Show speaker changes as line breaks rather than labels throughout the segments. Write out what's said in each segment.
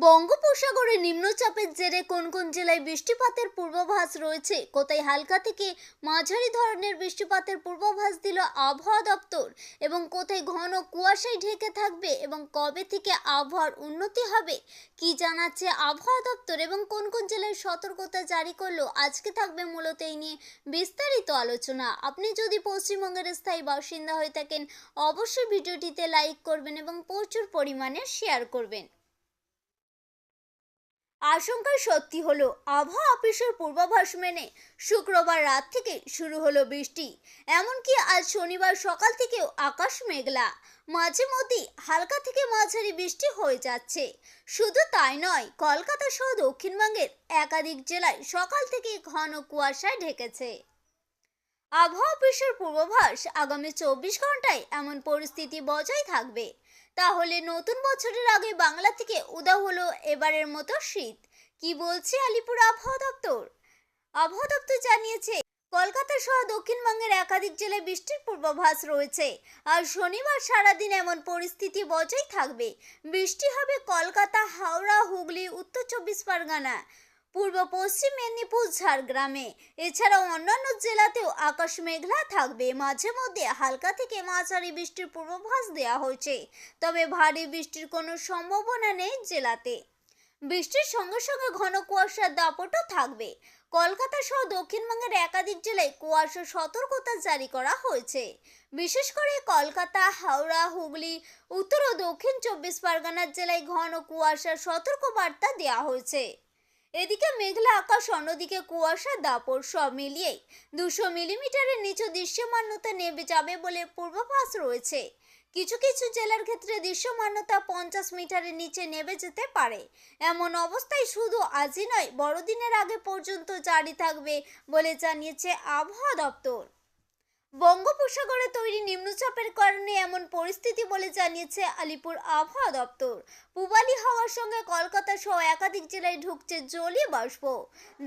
বঙ্গোপসাগরে নিম্নচাপের জেরে কোন কোন জেলায় বৃষ্টিপাতের পূর্বাভাস রয়েছে? কোথায় হালকা থেকে মাঝারি ধরনের বৃষ্টিপাতের পূর্বাভাস দিল আবহাওয়া দপ্তর? এবং কোথায় ঘন কুয়াশায় ঢেকে থাকবে? এবং কবে থেকে আবহাওয়ার উন্নতি হবে? কি জানাচ্ছে আবহাওয়া দপ্তর? এবং কোন কোন জেলায় সতর্কতা জারি করল? আজকে থাকবে মূলত এই নিয়ে বিস্তারিত আলোচনা। আপনি যদি পশ্চিমবঙ্গের স্থায়ী বাসিন্দা হয়ে থাকেন, অবশ্যই ভিডিওটিতে লাইক করবেন এবং প্রচুর পরিমাণে শেয়ার করবেন। আশঙ্কা সত্যি হলো, আবহাওয়া অফিসের পূর্বাভাস মেনে শুক্রবার রাত থেকে শুরু হলো বৃষ্টি। এমনকি আজ শনিবার সকাল থেকেও আকাশ মেঘলা। মাঝে মধ্যেই হালকা থেকে মাঝারি বৃষ্টি হয়ে যাচ্ছে। শুধু তাই নয়, কলকাতা সহ দক্ষিণবঙ্গের একাধিক জেলায় সকাল থেকে ঘন কুয়াশায় ঢেকেছে। আবহাওয়া অফিসের পূর্বাভাস আগামী চব্বিশ ঘন্টায় এমন পরিস্থিতি বজায় থাকবে। তাহলে নতুন বছরের আগে বাংলা থেকে উদা হলো এবারের মতো শীত। কি বলছে আলিপুর আবহাওয়া দপ্তর? আবহাওয়া দপ্তর জানিয়েছে, কলকাতা সহ দক্ষিণবঙ্গের একাধিক জেলায় বৃষ্টির পূর্বাভাস রয়েছে। আর শনিবার সারাদিন এমন পরিস্থিতি বজায় থাকবে। বৃষ্টি হবে কলকাতা, হাওড়া, হুগলি, উত্তর চব্বিশ পরগনা। পূর্ব, পশ্চিম মেদিনীপুর, ঝাড়গ্রামে। এছাড়াও অন্যান্য জেলাতেও আকাশ মেঘলা থাকবে। মাঝে মধ্যে হালকা থেকে মাঝারি বৃষ্টির পূর্বাভাস দেওয়া হয়েছে। তবে ভারী বৃষ্টির কোনো সম্ভাবনা নেই জেলাতে। বৃষ্টির সঙ্গে সঙ্গে ঘন কুয়াশার দাপটও থাকবে। কলকাতা সহ দক্ষিণবঙ্গের একাধিক জেলায় কুয়াশা সতর্কতা জারি করা হয়েছে। বিশেষ করে কলকাতা, হাওড়া, হুগলি, উত্তর ও দক্ষিণ চব্বিশ পরগনার জেলায় ঘন কুয়াশার সতর্ক বার্তা দেওয়া হয়েছে। এদিকে মেঘলা আকাশ, অন্যদিকে কুয়াশা দাপর সব মিলিয়ে দুশো মিলিমিটারের নিচু দৃশ্যমান্যতা নেমে যাবে বলে পূর্বাভাস রয়েছে। কিছু কিছু জেলার ক্ষেত্রে দৃশ্যমান্যতা পঞ্চাশ মিটারের নিচে নেমে যেতে পারে। এমন অবস্থায় শুধু আজই নয়, বড়দিনের আগে পর্যন্ত জারি থাকবে বলে জানিয়েছে আবহাওয়া দপ্তর। বঙ্গোপসাগরে তৈরি নিম্নচাপের কারণে এমন পরিস্থিতি বলে জানিয়েছে আলিপুর আবহাওয়া দপ্তর। পূবালি হাওয়ার সঙ্গে কলকাতা সহ একাধিক জেলায় ঢুকছে জলীয় বাষ্প।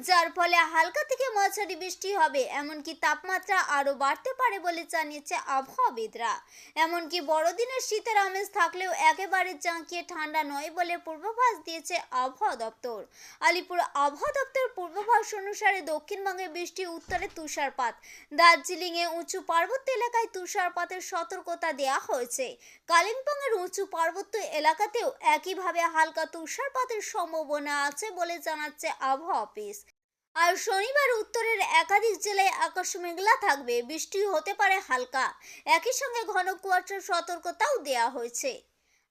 যার ফলে হালকা থেকে মাঝারি বৃষ্টি হবে, এমনকি তাপমাত্রা আরও বাড়তে পারে বলে জানিয়েছে আবহাওয়াবিদরা। এমনকি বড়দিনের শীতের আমেজ থাকলেও একেবারে জাঁকিয়ে ঠান্ডা নয় বলে পূর্বাভাস দিয়েছে আবহাওয়া দপ্তর। আলিপুর আবহাওয়া দপ্তর পূর্বাভাস অনুসারে দক্ষিণবঙ্গে বৃষ্টি, উত্তরে তুষারপাত। দার্জিলিংয়ে উঁচু পার্বত্য এলাকায় তুষারপাতের সতর্কতা দেওয়া হয়েছে। কালিম্পং এর উঁচু পার্বত্য এলাকাতেও একইভাবে হালকা তুষারপাতের সম্ভাবনা আছে বলে জানাচ্ছে আবহাওয়া অফিস। আর শনিবার উত্তরের একাধিক জেলায় আকাশ মেঘলা থাকবে বৃষ্টি হতে পারে হালকা। একই সঙ্গে ঘন কুয়াশার সতর্কতাও দেওয়া হয়েছে।